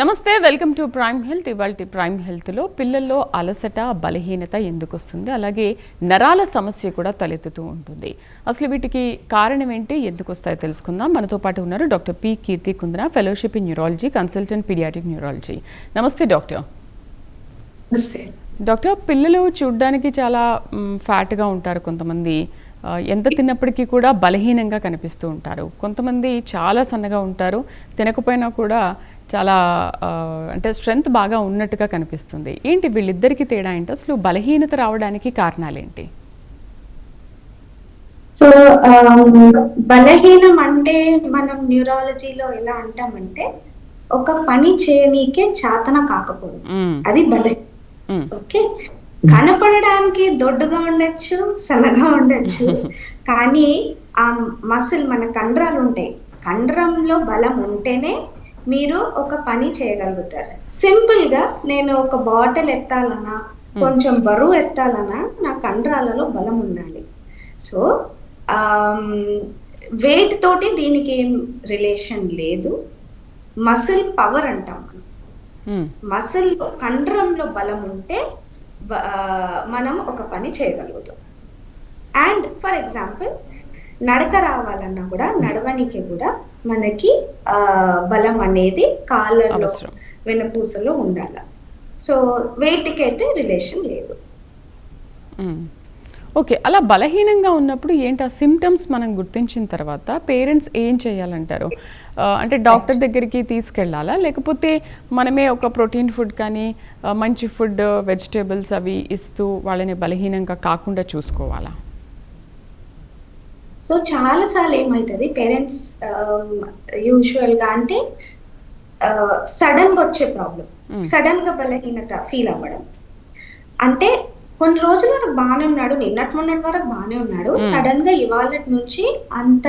నమస్తే welcome to prime health. ఇవాళ prime హెల్త్లో పిల్లల్లో అలసట బలహీనత ఎందుకు వస్తుంది అలాగే నరాల సమస్య కూడా తలెత్తుతూ ఉంటుంది. అసలు వీటికి కారణం ఏంటి ఎందుకు వస్తాయో తెలుసుకుందాం. మనతో పాటు ఉన్నారు doctor P Keerthi Kundra fellowship in neurology consultant pediatric neurology. నమస్తే డాక్టర్. డాక్టర్ పిల్లలు చూడ్డానికి చాలా ఫ్యాట్గా ఉంటారు కొంతమంది. ఎంత తిన్నప్పటికీ కూడా బలహీనంగా కనిపిస్తూ ఉంటారు. కొంతమంది చాలా సన్నగా ఉంటారు. తినకపోయినా కూడా చాలా అంటే స్ట్రెంగ్త్ బాగా ఉన్నట్టుగా కనిపిస్తుంది. ఏంటి వీళ్ళిద్దరికి తేడా ఏంటి? అసలు బలహీనత రావడానికి కారణాలేంటి? సో బలహీనం అంటే మనం న్యూరాలజీలో ఎలా అంటామంటే ఒక పని చేయనీకే చాతన కాకపోవడం. మ్, అది బలహీనం. ఓకే? కనపడడానికి దొడ్డుగా ఉండొచ్చు సన్నగా ఉండొచ్చు. కానీ ఆ మసిల్ మన కండరాలు ఉంటాయి కండరంలో బలం ఉంటేనే మీరు ఒక పని చేయగలుగుతారు. సింపుల్గా నేను ఒక బాటిల్ ఎత్తాలన్నా కొంచెం బరువు ఎత్తాలన్నా నా కండరాలలో బలం ఉండాలి. సో వెయిట్ తోటి దీనికి ఏం రిలేషన్ లేదు. మసిల్ పవర్ అంటాం మనం. మసిల్ కండరంలో బలం ఉంటే మనం ఒక పని చేయగలుగుతాం. అండ్ ఫర్ ఎగ్జాంపుల్ నడక రావాలన్నా కూడా నడవనికి కూడా మనకి బలం అనేది కాళ్ళలో అవసరం. వెనుపూసలో ఉండాలి. సో వెయిట్కి అయితే రిలేషన్ లేదు. ఓకే అలా బలహీనంగా ఉన్నప్పుడు ఏంటి? ఆ సిమ్టమ్స్ మనం గుర్తించిన తర్వాత పేరెంట్స్ ఏం చేయాలంటారు? అంటే డాక్టర్ దగ్గరికి తీసుకెళ్ళాలా? లేకపోతే మనమే ఒక ప్రోటీన్ ఫుడ్ కానీ మంచి ఫుడ్ వెజిటేబుల్స్ అవి ఇస్తూ వాళ్ళని బలహీనంగా కాకుండా చూసుకోవాలా? సో చాలా సార్లు ఏమవుతుంది పేరెంట్స్ యూజువల్గా అంటే సడన్గా వచ్చే ప్రాబ్లం Mm. సడన్గా బలహీనత ఫీల్ అవ్వడం. అంటే కొన్ని రోజుల వరకు బాగానే ఉన్నాడు నిన్నటి మొన్నటి వరకు బాగానే ఉన్నాడు. సడన్గా ఇవాళ నుంచి అంత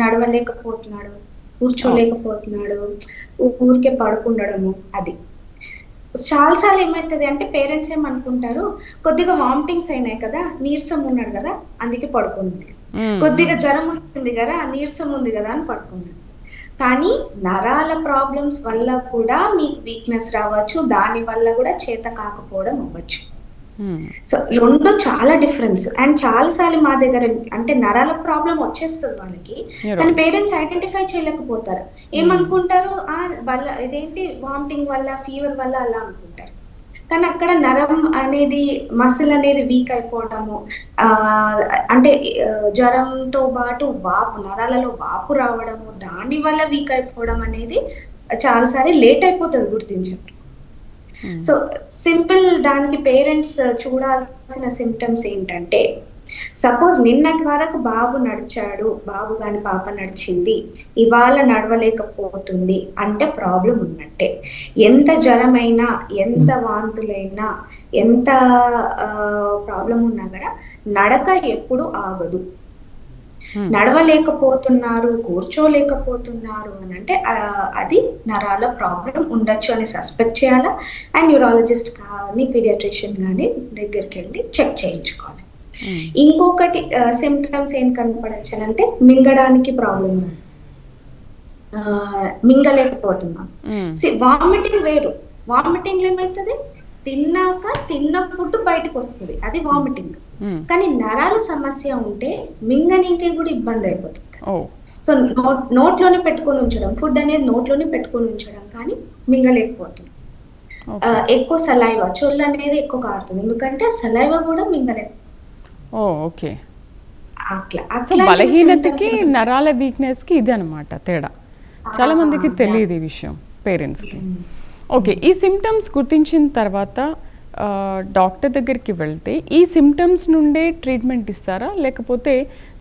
నడవలేకపోతున్నాడు కూర్చోలేకపోతున్నాడు ఊరికే పడుకుండడము అది. చాలాసార్లు ఏమవుతుంది అంటే పేరెంట్స్ ఏమనుకుంటారు కొద్దిగా వామిటింగ్స్ అయినాయి కదా నీరసం ఉన్నాడు కదా అందుకే పడుకున్నాడు కొద్దిగా జ్వరం వచ్చింది కదా నీరసం ఉంది కదా అని పడుకున్నాడు కానీ నరాల ప్రాబ్లమ్స్ వల్ల కూడా మీకు వీక్నెస్ రావచ్చు దాని వల్ల కూడా చేత కాకపోవడం అవ్వచ్చు. సో రెండు చాలా డిఫరెన్స్. అండ్ చాలా సార్లు మా దగ్గర అంటే నరాల ప్రాబ్లం వచ్చేస్తుంది వాళ్ళకి. కానీ. పేరెంట్స్ ఐడెంటిఫై చేయలేకపోతారు. ఏమనుకుంటారు? ఆ వల్ల ఇదేంటి? వామిటింగ్ వల్ల ఫీవర్ వల్ల అలా అనుకుంటారు. కానీ అక్కడ నరం అనేది మసిల్ అనేది వీక్ అయిపోవడము ఆ, అంటే జ్వరంతో పాటు వాపు నరాలలో వాపు రావడము దాని వల్ల వీక్ అయిపోవడం అనేది చాలాసారి లేట్ అయిపోతుంది గుర్తించడం. సో సింపుల్ దానికి పేరెంట్స్ చూడాల్సిన సిమ్టమ్స్ ఏంటంటే సపోజ్ నిన్నటి వరకు బాబు నడిచాడు బాబు కాని పాప నడిచింది ఇవాళ నడవలేకపోతుంది అంటే ప్రాబ్లం ఉన్నట్టే. ఎంత జ్వరమైనా ఎంత వాంతులైనా ఎంత ప్రాబ్లం ఉన్నా కూడా నడక ఎప్పుడు ఆగదు. మ్, నడవలేకపోతున్నారు కూర్చోలేకపోతున్నారు అని అంటే అది నరాల ప్రాబ్లం ఉండొచ్చు అని సస్పెక్ట్ చేయాలా? అండ్ న్యూరాలజిస్ట్ కానీ పీడియాట్రిషియన్ కానీ దగ్గరికి వెళ్ళి చెక్ చేయించుకోవాలి. ఇంకొకటి సిమ్టమ్స్ ఏం కనపడచ్చు అంటే మింగడానికి ప్రాబ్లం మింగలేకపోతున్నాం. వామిటింగ్ వేరు. వామిటింగ్ ఏమవుతుంది తిన్నాక తిన్న ఫుడ్ బయటకు వస్తుంది అది వామిటింగ్ మ్, కానీ నరాల సమస్య ఉంటే మింగనీకే కూడా ఇబ్బంది అయిపోతుంది సో నోట్ నోట్లోనే పెట్టుకొని ఉంచడం ఫుడ్ అనేది నోట్లోనే పెట్టుకొని ఉంచడం కానీ మింగలేకపోతుంది ఎక్కువ సలైవ చొల్లు అనేది ఎక్కువ కారుతుంది. ఎందుకంటే సలైవ కూడా మింగలేదు ఓ ఓకే. సో బలహీనతకి నరాల వీక్నెస్కి ఇది అనమాట తేడా చాలా మందికి తెలియదు ఈ విషయం పేరెంట్స్కి. ఓకే ఈ సిమ్టమ్స్ గుర్తించిన తర్వాత డాక్టర్ దగ్గరికి వెళ్తే ఈ సిమ్టమ్స్ నుండే ట్రీట్మెంట్ ఇస్తారా? లేకపోతే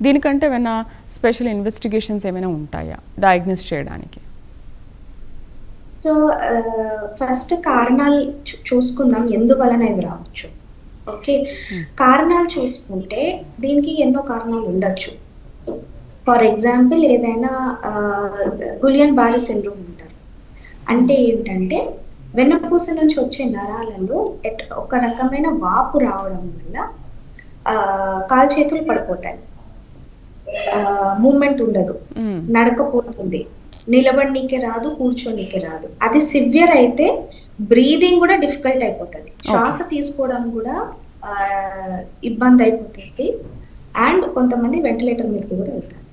దీనికంటే ఏమైనా స్పెషల్ ఇన్వెస్టిగేషన్స్ ఏమైనా ఉంటాయా డయాగ్నోస్ చేయడానికి? సో ఫస్ట్ కారణాలు చూసుకుందాం ఎందువలన ఇవి రావచ్చు? ఓకే? కారణాలు చూసుకుంటే దీనికి ఎన్నో కారణాలు ఉండొచ్చు. ఫర్ ఎగ్జాంపుల్ ఏదైనా గులియన్ బారి సిండ్రోమ్ ఉంటారు అంటే ఏంటంటే వెన్నపూస నుంచి వచ్చే నరాలలో ఎట్ ఒక రకమైన వాపు రావడం వల్ల ఆ, కాలు చేతులు పడిపోతాయి. మూమెంట్ ఉండదు. నడకపోతుంది. నిలబడనీకే రాదు కూర్చోనీకే రాదు. అది సివియర్ అయితే బ్రీదింగ్ కూడా డిఫికల్ట్ అయిపోతుంది. శ్వాస తీసుకోవడం కూడా ఇబ్బంది అయిపోతుంది. అండ్ కొంతమంది వెంటిలేటర్ మీదకి కూడా వెళ్తారు.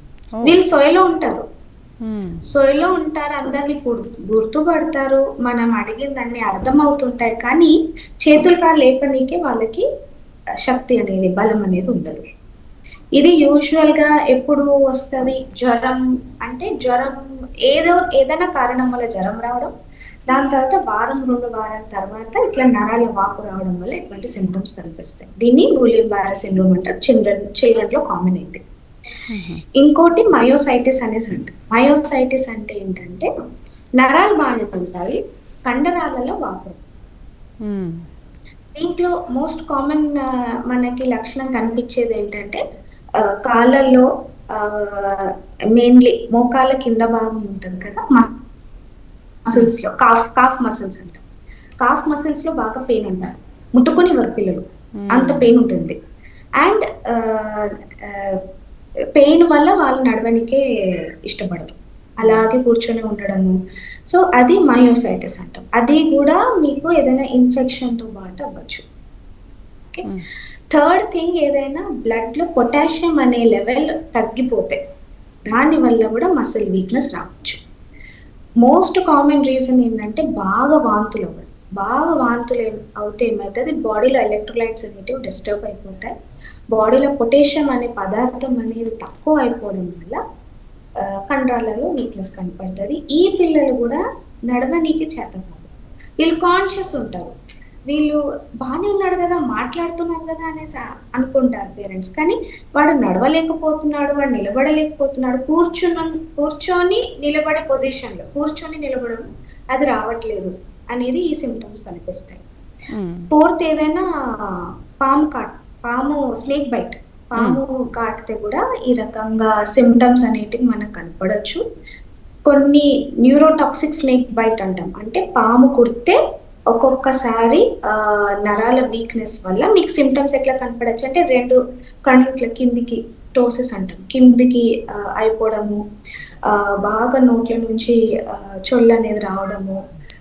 వీళ్ళు సొయలో ఉంటారు. సొయలో ఉంటారు అందరినీ గుర్- గుర్తుపడతారు. మనం అడిగిందన్నీ అర్థం అవుతుంటాయి కానీ చేతులు కాళ్ళు లేపనీకే వాళ్ళకి శక్తి అనేది బలం అనేది ఉండదు. ఇది యూజువల్గా ఎప్పుడు వస్తుంది? జ్వరం అంటే జ్వరం ఏదో ఏదైనా కారణం వల్ల జ్వరం రావడం దాని తర్వాత వారం రెండు వారాల తర్వాత ఇట్లా నరాల వాపు రావడం వల్ల ఇటువంటి సిమ్టమ్స్ కనిపిస్తాయి. దీన్ని గులియన్ బారా సిండ్రోమ్ అంటారు. చిల్డ్రన్ చిల్డ్రన్లో కామన్ అయింది. ఇంకోటి మయోసైటిస్ అనేసి అంటారు మయోసైటిస్ అంటే ఏంటంటే నరాలు బాగానే ఉంటాయి కండరాలలో వాపు. దీంట్లో మోస్ట్ కామన్ మనకి లక్షణం కనిపించేది ఏంటంటే కాళ్ళల్లో మెయిన్లీ మోకాళ్ళ కింద భాగం ఉంటుంది కదా మసిల్స్లో. కాఫ్ కాఫ్ మసిల్స్ అంటాం. కాఫ్ మసిల్స్లో బాగా పెయిన్ ఉంటారు ముట్టుకొని వారు పిల్లలు. అంత పెయిన్ ఉంటుంది. అండ్ పెయిన్ వల్ల వాళ్ళు నడవనికే ఇష్టపడరు. అలాగే కూర్చొని ఉండడము. సో అది మయోసైటిస్ అంటాం. అది కూడా మీకు ఏదైనా ఇన్ఫెక్షన్తో పాటు అవ్వచ్చు. ఓకే మ్మ్. థర్డ్ థింగ్ ఏదైనా బ్లడ్లో పొటాషియం అనే లెవెల్ తగ్గిపోతే దాని వల్ల కూడా మసిల్ వీక్నెస్ రావచ్చు. మోస్ట్ కామన్ రీజన్ ఏంటంటే బాగా వాంతులు అవ్వడం బాగా వాంతులు ఏం- అవుతే ఏమవుతుంది? బాడీలో ఎలక్ట్రోలైట్స్ అనేటివి డిస్టర్బ్ అయిపోతాయి. బాడీలో పొటాషియం అనే పదార్థం అనేది తక్కువ అయిపోవడం వల్ల కండరాలలో వీక్నెస్ కనపడుతుంది. ఈ పిల్లలు కూడా నడవనీకి చేత కాదు వీళ్ళు కాన్షియస్ ఉంటారు. వీళ్ళు బాగానే ఉన్నాడు కదా మాట్లాడుతున్నాడు కదా అనేసి అనుకుంటారు పేరెంట్స్. కానీ వాడు నడవలేకపోతున్నాడు వాడు నిలబడలేకపోతున్నాడు. కూర్చున్న కూర్చొని నిలబడే పొజిషన్లో కూర్చొని నిలబడడం అది రావట్లేదు అనేది ఈ సిమ్టమ్స్ కనిపిస్తాయి. ఫోర్త్ ఏదైనా పాము కాట్ పాము స్నేక్ బైట్ పాము కాటితే కూడా ఈ రకంగా సిమ్టమ్స్ అనేటివి మనకు కనపడచ్చు. కొన్ని న్యూరోటాక్సిక్ స్నేక్ బైట్ అంటాం. అంటే పాము కుడితే ఒక్కొక్కసారి నరాల వీక్నెస్ వల్ల మీకు సిమ్టమ్స్ ఎట్లా కనపడచ్చు అంటే రెండు కళ్ళు ఇట్లా కిందికి టోసెస్ అంటాం. కిందికి అయిపోవడము బాగా నోట్ల నుంచి ఆ, చొల్లు అనేది రావడము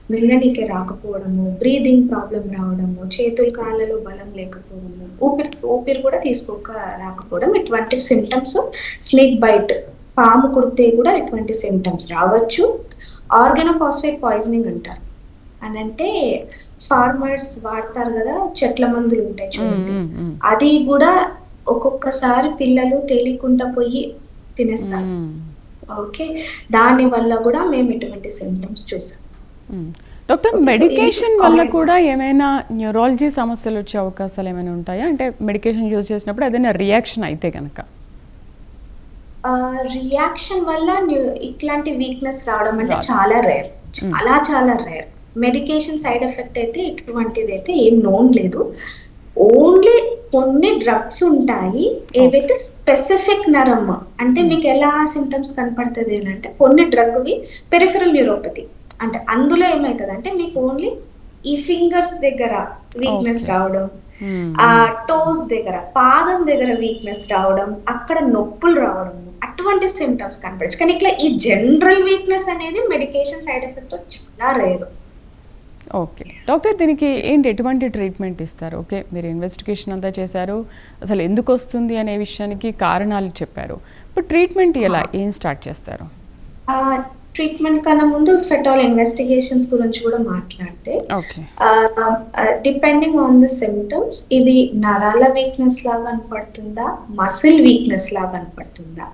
వెళ్ళనీకే రాకపోవడము బ్రీదింగ్ ప్రాబ్లం రావడము చేతులు కాళ్ళలో బలం లేకపోవడము ఊపిరి ఊపిరి కూడా తీసుకోక రాకపోవడం ఇటువంటి సిమ్టమ్స్ స్నేక్ బైట్ పాము కుడితే కూడా ఇటువంటి సిమ్టమ్స్ రావచ్చు. ఆర్గనోఫాస్ఫేట్ పాయిజనింగ్ అంటారు. అని అంటే ఫార్మర్స్ వాడతారు కదా చెట్ల మందులు ఉంటాయి. చూడండి. అది కూడా ఒక్కొక్కసారి పిల్లలు తేలికుండా పోయి తినేస్తారు. ఓకే దాని వల్ల కూడా మేము ఇటువంటి సిమ్టమ్స్ చూసాం. డాక్టర్ మెడికేషన్ వల్ల కూడా. ఏమైనా న్యూరాలజీ సమస్యలు వచ్చే అవకాశాలు ఏమైనా ఉంటాయా అంటే మెడికేషన్ యూజ్ చేసినప్పుడు ఏదైనా రియాక్షన్ అయితే కనుక రియాక్షన్ వల్ల ఇట్లాంటి వీక్నెస్ రావడం అంటే. చాలా రేర్ చాలా చాలా రేర్ మెడికేషన్ సైడ్ ఎఫెక్ట్ అయితే ఇటువంటిది అయితే ఏం నోన్ లేదు. ఓన్లీ కొన్ని డ్రగ్స్ ఉంటాయి ఏవైతే స్పెసిఫిక్ నరం అంటే మీకు ఎలా సిమ్టమ్స్ కనపడుతుంది అని అంటే కొన్ని డ్రగ్వి పెరిఫరల్ న్యూరోపతి అంటే అందులో ఏమవుతుంది అంటే మీకు ఓన్లీ ఈ ఫింగర్స్ దగ్గర వీక్నెస్. రావడం మ్మ్. ఆ టోస్ దగ్గర పాదం దగ్గర వీక్నెస్ రావడం అక్కడ నొప్పులు రావడం అటువంటి సిమ్టమ్స్ కనపడచ్చు. కానీ ఇట్లా ఈ జనరల్ వీక్నెస్ అనేది మెడికేషన్ సైడ్ ఎఫెక్ట్ చాలా రేరు ఓకే. డాక్టర్ దీనికి ఏంటి ఎటువంటి ట్రీట్మెంట్ ఇస్తారు? ఓకే మీరు ఇన్వెస్టిగేషన్ అంతా చేశారు అసలు ఎందుకు వస్తుంది అనే విషయానికి కారణాలు చెప్పారు. ఇప్పుడు ట్రీట్మెంట్ ఎలా ఏం స్టార్ట్ చేస్తారు? ట్రీట్మెంట్ కన్నా ముందు ఫెటాల్ ఇన్వెస్టిగేషన్స్ గురించి కూడా మాట్లాడితే okay. Depending on the symptoms ఇది నరాల వీక్నెస్ లాగా కనపడుతుందా? మసిల్ వీక్నెస్ లాగా కనపడుతుందా?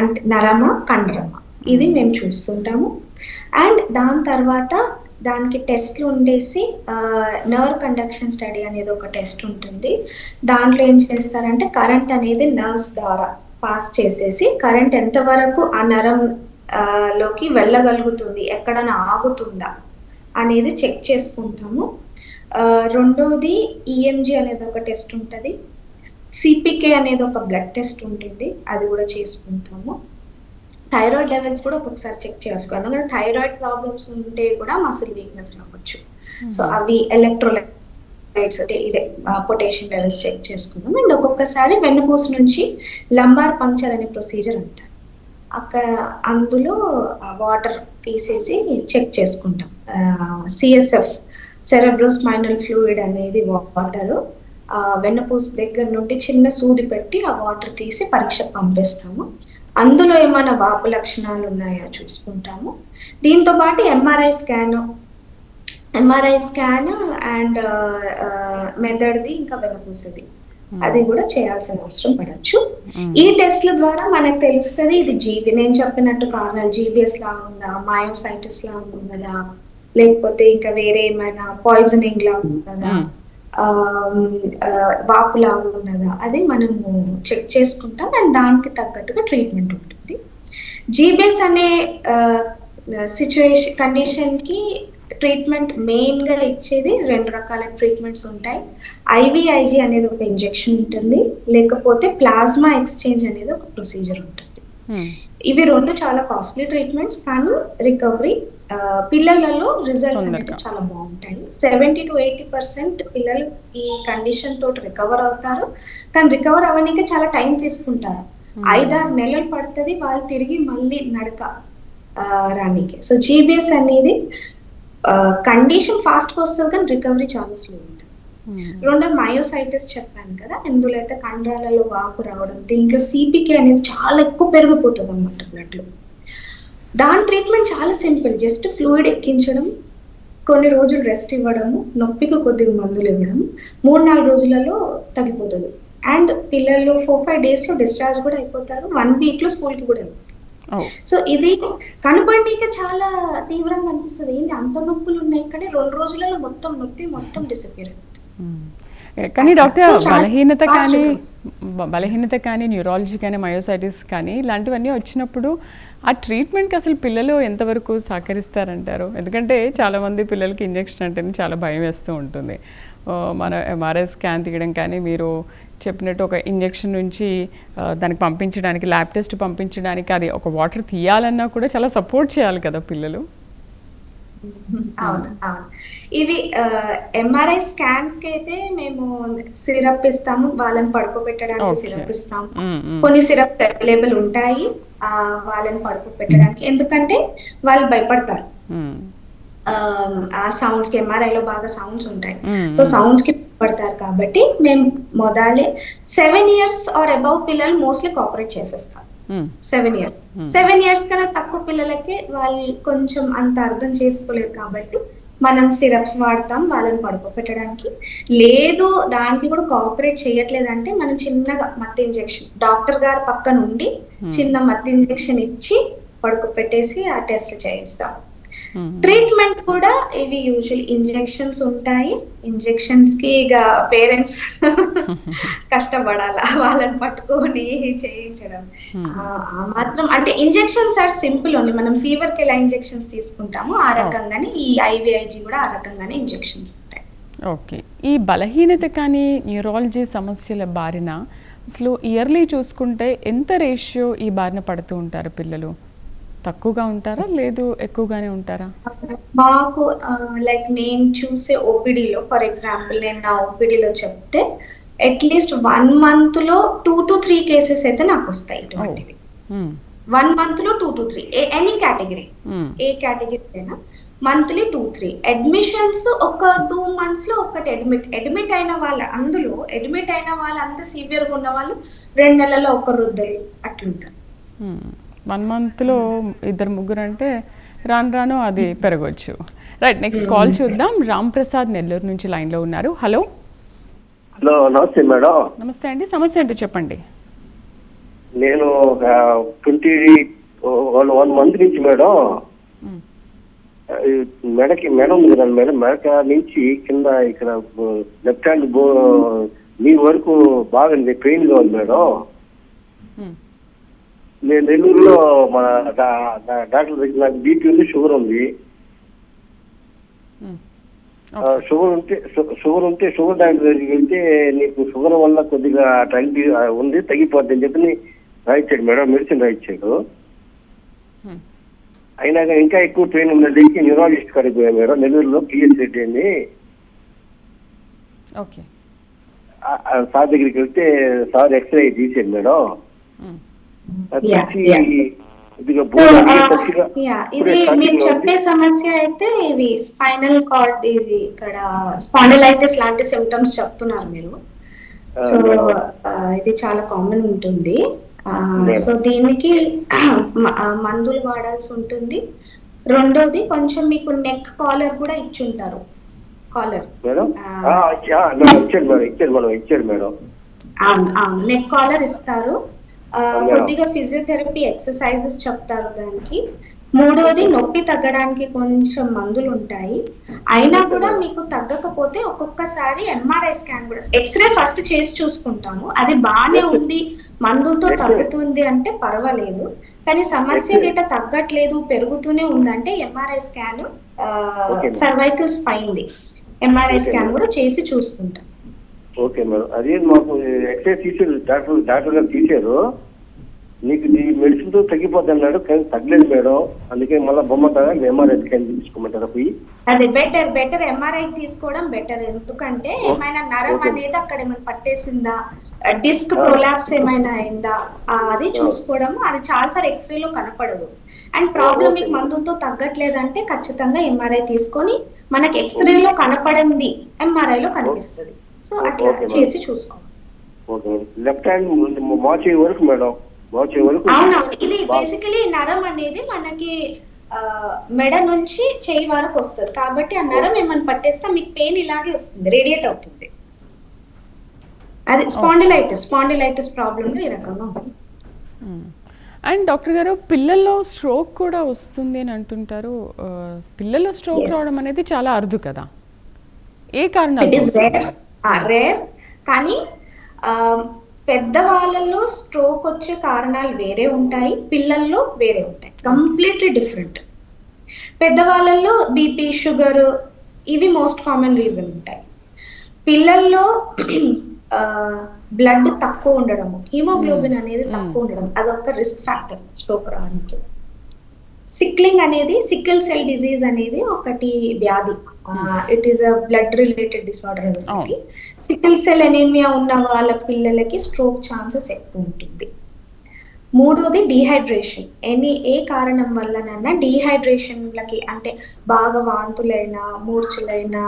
అంటే నరమా కండరమా? ఇది మేము చూసుకుంటాము. అండ్ దాని తర్వాత దానికి టెస్ట్లు ఉండేసి నర్వ్ కండక్షన్ స్టడీ అనేది ఒక టెస్ట్ ఉంటుంది. దాంట్లో ఏం చేస్తారంటే కరెంట్ అనేది నర్వ్స్ ద్వారా పాస్ చేసేసి కరెంట్ ఎంతవరకు ఆ నరం లోకి వెళ్ళగలుగుతుంది ఎక్కడైనా ఆగుతుందా అనేది చెక్ చేసుకుంటాము. రెండవది రెండోది ఈఎంజి అనేది ఒక టెస్ట్ ఉంటుంది. సిపికే అనేది ఒక బ్లడ్ టెస్ట్ ఉంటుంది అది కూడా చేసుకుంటాము. థైరాయిడ్ లెవెల్స్ కూడా ఒక్కొక్కసారి చెక్ చేసుకోవాలి ఎందుకంటే థైరాయిడ్ ప్రాబ్లమ్స్ ఉంటే కూడా మసిల్ వీక్నెస్ రావచ్చు. సో అవి ఎలక్ట్రోలైట్స్ అంటే ఇదే పొటాషియం లెవెల్స్ చెక్ చేసుకున్నాం అండ్ ఒక్కొక్కసారి వెన్నుపూస నుంచి లంబార్ పంక్చర్ అనే ప్రొసీజర్ అంటారు అక్కడ అందులో వాటర్ తీసేసి చెక్ చేసుకుంటాం. సిఎస్ఎఫ్ సెరబ్రోస్మైనల్ ఫ్లూయిడ్ అనేది వాటర్ వెన్నపూస దగ్గర నుండి చిన్న సూది పెట్టి ఆ వాటర్ తీసి పరీక్ష పంపిస్తాము. అందులో ఏమైనా వాపు లక్షణాలు ఉన్నాయో చూసుకుంటాము. దీంతో పాటు MRI scan MRI scan and మెథడ్ది ఇంకా వెనపూసది అది కూడా చేయాల్సిన అవసరం పడచ్చు. ఈ టెస్ట్ల ద్వారా మనకు తెలుస్తుంది ఇది జీబీ నేను చెప్పినట్టు కారణాలు జీబీఎస్ లా ఉందా మయోసైటిస్ లా ఉన్నదా లేకపోతే ఇంకా వేరే ఏమైనా పాయిజనింగ్ లా ఉన్నదా వాపు లా ఉన్నదా? అది మనము చెక్ చేసుకుంటాం. అండ్ దానికి తగ్గట్టుగా ట్రీట్మెంట్ ఉంటుంది. జీబీఎస్ అనే సిచ్యువేషన్ కండిషన్కి ట్రీట్మెంట్ మెయిన్గా ఇచ్చేది రెండు రకాల ట్రీట్మెంట్స్ ఉంటాయి. ఐవిఐజి అనేది ఒక ఇంజెక్షన్ ఉంటుంది. లేకపోతే ప్లాస్మా ఎక్స్చేంజ్ అనేది ఒక ప్రొసీజర్ ఉంటుంది. ఇవి రెండు చాలా కాస్ట్లీ ట్రీట్మెంట్స్ కానీ రికవరీ పిల్లలలో రిజల్ట్స్ అనేవి. చాలా బాగుంటాయి. సెవెంటీ టు ఎయిటీ పర్సెంట్ పిల్లలు ఈ కండిషన్ తోటి రికవర్ అవుతారు. కానీ రికవర్ అవ్వడానికి చాలా టైం తీసుకుంటారు. ఐదారు నెలలు పడుతుంది వాళ్ళు తిరిగి మళ్ళీ నడక రానికి. సో జీబీఎస్ అనేది కండిషన్ ఫాస్ట్గా వస్తుంది కానీ రికవరీ చాలా స్లో ఉంటుంది రెండోది మయోసైటిస్ చెప్పాను కదా ఇందులో అయితే కండరాలలో వాపు రావడం దీంట్లో సిపికే అనేది చాలా ఎక్కువ పెరిగిపోతుంది అనమాట బ్లడ్లో. దాని ట్రీట్మెంట్ చాలా సింపుల్ జస్ట్ ఫ్లూయిడ్ ఎక్కించడం కొన్ని రోజులు రెస్ట్ ఇవ్వడము నొప్పికి కొద్దిగా మందులు ఇవ్వడం మూడు నాలుగు రోజులలో తగ్గిపోతుంది. అండ్ పిల్లలు ఫోర్ ఫైవ్ డేస్లో డిశ్చార్జ్ కూడా అయిపోతారు. వన్ వీక్లో స్కూల్కి కూడా సో ఇది కనపడనీకే చాలా తీవ్రంగా అనిపిస్తుంది. ఏంటి? అంత నొప్పులు ఉన్నాయి కానీ రెండు రోజులలో మొత్తం నొప్పి మొత్తం డిసపియర్ ఏ, కానీ డాక్టర్ బలహీనత కానీ బలహీనత కానీ న్యూరాలజీ కానీ మయోసైటిస్ కానీ ఇలాంటివన్నీ వచ్చినప్పుడు ఆ ట్రీట్మెంట్కి అసలు పిల్లలు ఎంతవరకు సహకరిస్తారంటారు? ఎందుకంటే చాలామంది పిల్లలకి ఇంజెక్షన్ అంటేనే చాలా భయం వేస్తూ ఉంటుంది. మన ఎంఆర్ఐ స్కాన్ తీయడం కానీ మీరు చెప్పినట్టు ఒక ఇంజెక్షన్ నుంచి దానికి పంపించడానికి ల్యాబ్ టెస్ట్ పంపించడానికి అది ఒక వాటర్ తీయాలన్నా కూడా చాలా సపోర్ట్ చేయాలి కదా పిల్లలు? అవును అవును ఇవి ఎంఆర్ఐ స్కాన్స్కి అయితే మేము సిరప్ ఇస్తాము వాళ్ళని పడుకోబెట్టడానికి. సిరప్ ఇస్తాము. కొన్ని సిరప్ అవైలబుల్ ఉంటాయి ఆ, వాళ్ళని పడుకోబెట్టడానికి ఎందుకంటే వాళ్ళు భయపడతారు ఆ సౌండ్స్కి ఎంఆర్ఐ లో బాగా సౌండ్స్ ఉంటాయి. సో సౌండ్స్కి పడతారు కాబట్టి మేము మొదలే సెవెన్ ఇయర్స్ ఆర్ అబౌవ్ పిల్లలు మోస్ట్లీ కోఆపరేట్ చేసేస్తారు మ్మ్. సెవెన్ ఇయర్స్ సెవెన్ ఇయర్స్ కన్నా తక్కువ పిల్లలకి వాళ్ళు కొంచెం అంత అర్థం చేసుకోలేరు కాబట్టి మనం సిరప్స్ వాడతాం వాళ్ళని పడుకోబెట్టడానికి. లేదు దానికి కూడా కోఆపరేట్ చేయట్లేదంటే మనం చిన్నగా మత్తు ఇంజెక్షన్ డాక్టర్ గారు పక్కన ఉండి చిన్న మత్తు ఇంజెక్షన్ ఇచ్చి పడుకోబెట్టేసి ఆ టెస్ట్ చేయిస్తాం. ట్రీట్మెంట్ కూడా ఇవి యూజువల్ ఇంజెక్షన్స్ ఉంటాయి. ఇంజెక్షన్స్కి ఇక పేరెంట్స్ కష్టపడాల వాళ్ళని పట్టుకొని చేయించడం. ఆ ఆ మాత్రం అంటే ఇంజెక్షన్స్ ఆర్ సింపుల్ ఓన్లీ మనం ఫీవర్కి ఎలా ఇంజెక్షన్స్ తీసుకుంటామో ఆ రకంగానే ఈ ఐవిఐజి కూడా ఆ రకంగానే ఇంజెక్షన్స్ ఉంటాయి. ఓకే ఈ బలహీనత కానీ న్యూరాలజీ సమస్యల బారిన అసలు ఇయర్లీ చూసుకుంటే ఎంత రేషియో ఈ బారిన పడుతూ ఉంటారు పిల్లలు? తక్కువగా ఉంటారా లేదు ఎక్కువగానే ఉంటారా మాకు లైక్ నేను చూసే ఓపీడీలో ఫర్ ఎగ్జాంపుల్ నేను నా ఓపీడీలో చెప్తే అట్లీస్ట్ వన్ మంత్లో టూ టు త్రీ కేసెస్ అయితే నాకు వస్తాయి ఇటువంటివి. వన్ మంత్లో two to three any category. A category అయినా మంత్లీ టూ త్రీ అడ్మిషన్స్ ఒక టూ మంత్స్లో ఒకటి అడ్మిట్ అడ్మిట్ అయిన వాళ్ళ అందులో అడ్మిట్ అయిన వాళ్ళు అంత సివియర్గా ఉన్న వాళ్ళు రెండు నెలల్లో ఒక రుద్దలు అట్లుంటారు. వన్ మంత్లో ఇద్దరు ముగ్గురు అంటే రాను రాను అది పెరగవచ్చు రైట్ నెక్స్ట్ కాల్ చూద్దాం. రామ్ ప్రసాద్ నెల్లూరు నుంచి లైన్లో ఉన్నారు. హలో హలో నమస్తే మేడం. నమస్తే అండి. సమస్య ఏంటో చెప్పండి. నేను ఒక ట్వంటీ వన్ వన్ మంత్ నుంచి మేడం. ఈ మెడకి మెడ ఉంది కదా మేడం మెడక నుంచి కింద ఇక్కడ లెఫ్ట్ హ్యాండ్ బో మీ వరకు బాగా పెయిన్గా ఉంది మేడం. నేను నెల్లూరులో మన డాక్టర్ దగ్గర నాకు బీపీ ఉంది షుగర్ ఉంది. షుగర్ ఉంటే షుగర్ ఉంటే షుగర్ డాక్టర్ దగ్గరికి వెళ్తే నీకు షుగర్ వల్ల కొద్దిగా ట్వంటీ ఉంది తగ్గిపోద్ది అని చెప్పి రాయించాడు మేడం మెడిసిన్ రాయించాడు మ్మ్. అయినా కానీ ఇంకా ఎక్కువ పెయిన్ ఉందండి న్యూరాలజిస్ట్ కాడికి పోయాను మేడం నెల్లూరులో పిఎస్ రెడ్డి అని సార్ దగ్గరికి వెళ్తే సార్ ఎక్స్రే తీసాడు మేడం. ఇప్పుడే ఇది మీరు చెప్పే. సమస్య అయితే ఇవి స్పైనల్ కార్డ్ ఇది ఇక్కడ స్పాండిలైటిస్ లాంటి సిమ్టమ్స్ చెప్తున్నారు మీరు. సో. ఆ, ఇది చాలా కామన్ ఉంటుంది. సో దీనికి మందులు వాడాల్సి ఉంటుంది. రెండోది కొంచెం మీకు నెక్ కాలర్ కూడా ఇచ్చుంటారు. కాలర్ మేడం మేడం అవును అవును. నెక్ కాలర్ ఇస్తారు? కొద్దిగా ఫిజియోథెరపీ ఎక్సర్సైజెస్ చెప్తారు దానికి. మూడోది నొప్పి తగ్గడానికి కొంచెం మందులు ఉంటాయి. అయినా కూడా మీకు తగ్గకపోతే ఒక్కొక్కసారి ఎంఆర్ఐ స్కాన్ కూడా. ఎక్స్రే ఫస్ట్ చేసి చూసుకుంటాము. అది బాగానే ఉంది. మందులతో. తగ్గుతుంది అంటే పర్వాలేదు. కానీ సమస్య. గిట్ట తగ్గట్లేదు పెరుగుతూనే ఉందంటే ఎంఆర్ఐ స్కాన్. సర్వైకల్ స్పైన్ది ఎంఆర్ఐ స్కాన్. కూడా చేసి చూసుకుంటాం. Okay madam. అది మాకు ఎక్సైజ్ తీసారు డాక్టర్ డాక్టర్ గారు తీశారు నీకు ఈ మెడిసిన్తో తగ్గిపోద్ది అన్నాడు కానీ తగ్గలేదు మేడం. అందుకే మళ్ళీ బొమ్మ కదా ఎంఆర్ఐ స్కాన్ తీసుకోమంటారా పోయి? అది బెటర్ బెటర్ ఎంఆర్ఐ తీసుకోవడం బెటర్. ఎందుకంటే ఏమైనా నరం. అనేది అక్కడ ఏమైనా పట్టేసిందా? డిస్క్. ప్రొలాప్స్ ఏమైనా అయిందా? అది చూసుకోవడం అది చాలా సార్ ఎక్స్రే లో కనపడదు. And problem. మీకు మందులతో తగ్గట్లేదంటే ఖచ్చితంగా ఎంఆర్ఐ తీసుకొని మనకి ఎక్స్రే లో కనపడింది. ఎంఆర్ఐ లో కనిపిస్తుంది. సో అట్లా. చేసి మేడం లెఫ్ట్ హ్యాండ్ మోచే వరకు మేడం మోచే వరకు అవునా ఇది బేసికలీ నరం అనేది మనకి మెడ నుంచి చేయి వరకు వస్తుంది. కాబట్టి ఆ నరం ఏమైనా పట్టేస్తే మీకు పెయిన్ ఇలాగే వస్తుంది. రేడియేట్ అవుతుంది. అది స్పాండిలైటిస్ స్పాండిలైటిస్ ప్రాబ్లమ్ ఈ రకంగా అండ్ డాక్టర్ గారు పిల్లల్లో స్ట్రోక్ కూడా వస్తుంది అని అంటుంటారు. పిల్లల్లో స్ట్రోక్. రావడం అనేది చాలా అరుదు కదా. ఏ కారణాలు రేర్ కానీ ఆ, పెద్దవాళ్ళలో స్ట్రోక్ వచ్చే కారణాలు వేరే ఉంటాయి పిల్లల్లో వేరే ఉంటాయి. కంప్లీట్లీ డిఫరెంట్ పెద్దవాళ్ళల్లో బీపీ షుగర్ ఇవి మోస్ట్ కామన్ రీజన్ ఉంటాయి. పిల్లల్లో బ్లడ్ తక్కువ ఉండడము హిమోగ్లోబిన్ అనేది తక్కువ ఉండడం అదొక రిస్క్ ఫ్యాక్టర్ స్ట్రోక్ రావడానికి. సిక్లింగ్ అనేది సికిల్ సెల్ డిజీజ్ అనేది ఒకటి వ్యాధి. It is a blood related disorder ఒకటి సికిల్ సెల్ ఎనీమియా ఉన్న వాళ్ళ పిల్లలకి స్ట్రోక్ ఛాన్సెస్ ఎక్కువ ఉంటుంది. మూడోది డీహైడ్రేషన్ ఎనీ ఏ కారణం వల్లనైనా డీహైడ్రేషన్లకి అంటే బాగా వాంతులైనా మూర్ఛలైనా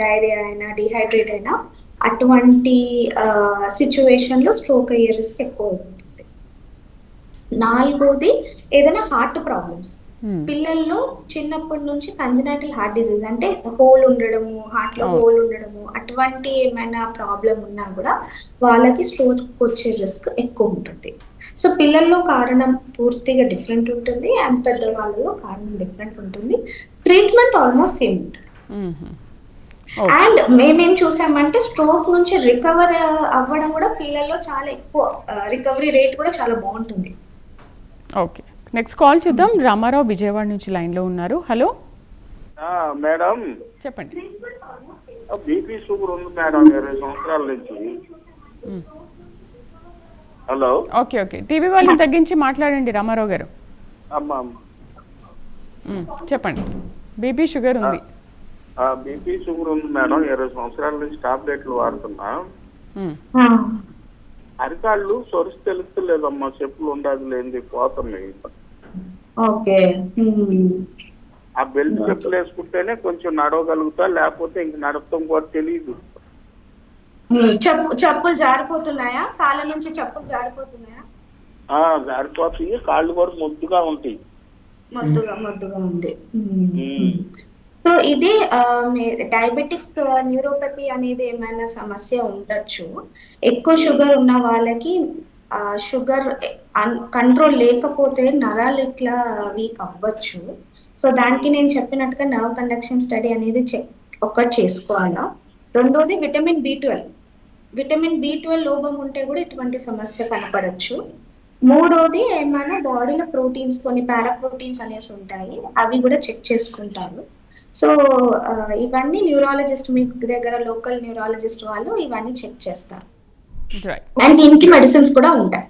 డైరియా అయినా డీహైడ్రేట్ అయినా అటువంటి సిచ్యువేషన్లో స్ట్రోక్ అయ్యే రిస్క్ ఎక్కువ ఉంటుంది. నాలుగోది ఏదైనా హార్ట్ ప్రాబ్లమ్స్ Hmm. పిల్లల్లో చిన్నప్పటి నుంచి కంజనైటల్ హార్ట్ డిసీజ్ అంటే హోల్ ఉండడము హార్ట్లో Oh. హోల్ ఉండడము అటువంటి ఏమైనా ప్రాబ్లం ఉన్నా కూడా వాళ్ళకి స్ట్రోక్ వచ్చే రిస్క్ ఎక్కువ ఉంటుంది సో పిల్లల్లో కారణం పూర్తిగా డిఫరెంట్ ఉంటుంది అండ్ పెద్దవాళ్ళలో కారణం డిఫరెంట్ ఉంటుంది ట్రీట్మెంట్ ఆల్మోస్ట్ సేమ్ ఉంటుంది. అండ్ మేమేం చూసామంటే స్ట్రోక్ నుంచి రికవర్ అవ్వడం కూడా పిల్లల్లో చాలా ఎక్కువ రికవరీ రేట్ కూడా చాలా బాగుంటుంది ఓకే నెక్స్ట్ కాల్ చేద్దాం. రామారావు విజయవాడ నుంచి లైన్లో ఉన్నారు. హలో ఆ, మేడం. చెప్పండి. బీపీ షుగర్ ఉంది మేడం ఇరవై సంవత్సరాల నుంచి. హలో? ఓకే ఓకే టీవీ వాళ్ళని తగ్గించి మాట్లాడండి రామారావు గారు. చెప్పండి. బీపీ షుగర్ ఉంది. బీపీ షుగర్ ఉంది మేడం ఇరవై సంవత్సరాల నుంచి టాబ్లెట్లు వాడుతున్నా. అరికాళ్ళు సొరుసు తెలుస్తలేదమ్మా చెప్పులు ఉండదు లేనిది పోతున్నాయి. ఓకే. ఆ బెల్ట్ చెప్పులు వేసుకుంటేనే కొంచెం నడవగలుగుతా లేకపోతే ఇంక నడపడం కూడా తెలియదు చెప్పు చెప్పులు జారిపోతున్నాయా? కాళ్ళ నుంచి చెప్పులు జారిపోతున్నాయా? ఆ జారిపోతాయి కాళ్ళు కూడా ముద్దుగా ఉంటాయి. మొద్దుగా మొద్దుగా ఉంది. సో ఇది డయాబెటిక్ న్యూరోపతి అనేది ఏమైనా సమస్య ఉండొచ్చు. ఎక్కువ షుగర్ ఉన్న వాళ్ళకి షుగర్ కంట్రోల్ లేకపోతే నరాలు ఇట్లా వీక్ అవ్వచ్చు. సో దానికి నేను చెప్పినట్టుగా నర్వ్ కండక్షన్ స్టడీ అనేది చెక్ ఒకటి చేసుకోవాలా. రెండోది vitamin B twelve vitamin B twelve లోపం ఉంటే కూడా ఇటువంటి సమస్య కనపడచ్చు. మూడోది ఏమైనా బాడీలో ప్రోటీన్స్ కొన్ని పారాప్రోటీన్స్ అనేసి ఉంటాయి. అవి కూడా చెక్ చేసుకుంటారు. సో ఇవన్నీ న్యూరాలజిస్ట్ మీ దగ్గర లోకల్ న్యూరాలజిస్ట్ వాళ్ళు ఇవన్నీ చెక్ చేస్తారు. రైట్ అండ్ దీనికి మెడిసిన్స్ కూడా ఉంటాయి.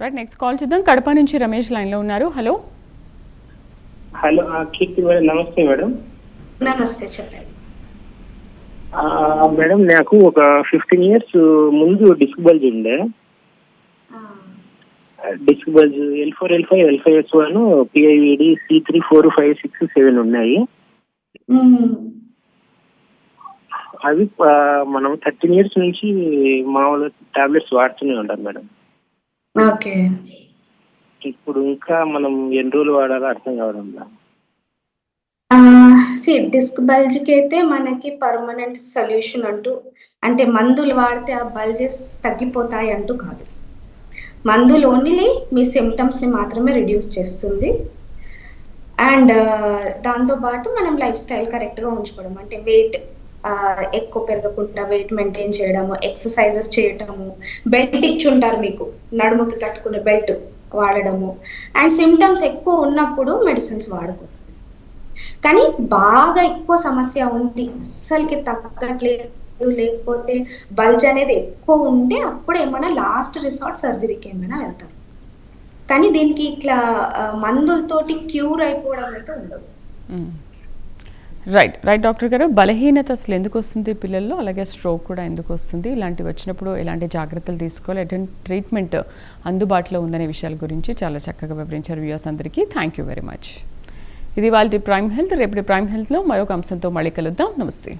రైట్ నెక్స్ట్ కాల్ చేద్దాం. కడప నుంచి రమేష్ లైన్లో ఉన్నారు. హలో హలో కీర్తి మేడం నమస్తే మేడం. నమస్తే చెప్పండి. ఆ, మేడం నాకు ఒక ఫిఫ్టీన్ ఇయర్స్ ముందు డిస్క్ బల్జ్ ఉండే. ఆ, disc bulge L four L five L five S one PIVD C three four five six seven ఉన్నాయి. అవి మనం థర్టీన్ ఇయర్స్ నుంచి మామూలు టాబ్లెట్స్ వాడుతూనే ఉంటాం మేడం. ఓకే. ఇప్పుడు ఇంకా మనం ఎన్ని రోజులు వాడాలో అర్థం కావడం డిస్క్ బల్జ్కి అయితే మనకి పర్మనెంట్ సొల్యూషన్ అంటూ అంటే మందులు వాడితే ఆ బల్జెస్ తగ్గిపోతాయి అంటూ కాదు. మందులు ఓన్లీ మీ సిమ్టమ్స్ని మాత్రమే రిడ్యూస్ చేస్తుంది. అండ్ దాంతోపాటు మనం లైఫ్ స్టైల్ కరెక్ట్గా ఉంచుకోవడం. అంటే వెయిట్ ఎక్కువ పెరగకుండా వెయిట్ మెయింటైన్ చేయడము ఎక్సర్సైజెస్ చేయటము బెల్ట్ ఇచ్చుంటారు మీకు నడుముకి కట్టుకునే బెల్ట్ వాడడము. అండ్ సిమ్టమ్స్ ఎక్కువ ఉన్నప్పుడు మెడిసిన్స్ వాడకూడదు. కానీ బాగా ఎక్కువ సమస్య ఉంది అస్సలకి తగ్గట్లేదు. లేకపోతే బల్జ్ అనేది ఎక్కువ ఉంటే అప్పుడు ఏమైనా లాస్ట్ రిసార్ట్ సర్జరీకి ఏమైనా వెళ్తారు. కానీ దీనికి ఇట్లా మందులతోటి క్యూర్ అయిపోవడం అయితే ఉండదు. రైట్ రైట్ డాక్టర్ గారు బలహీనత అసలు ఎందుకు వస్తుంది పిల్లల్లో? అలాగే స్ట్రోక్ కూడా ఎందుకు వస్తుంది? ఇలాంటివి వచ్చినప్పుడు ఎలాంటి జాగ్రత్తలు తీసుకోవాలి? ఎటువంటి ట్రీట్మెంట్ అందుబాటులో ఉందనే విషయాల గురించి చాలా చక్కగా వివరించారు వ్యూస్ అందరికీ. థ్యాంక్ యూ వెరీ మచ్ ఇది వాళ్ళ ప్రైమ్ హెల్త్ రేపటి ప్రైమ్ హెల్త్లో మరొక అంశంతో మళ్ళీ కలుద్దాం. నమస్తే.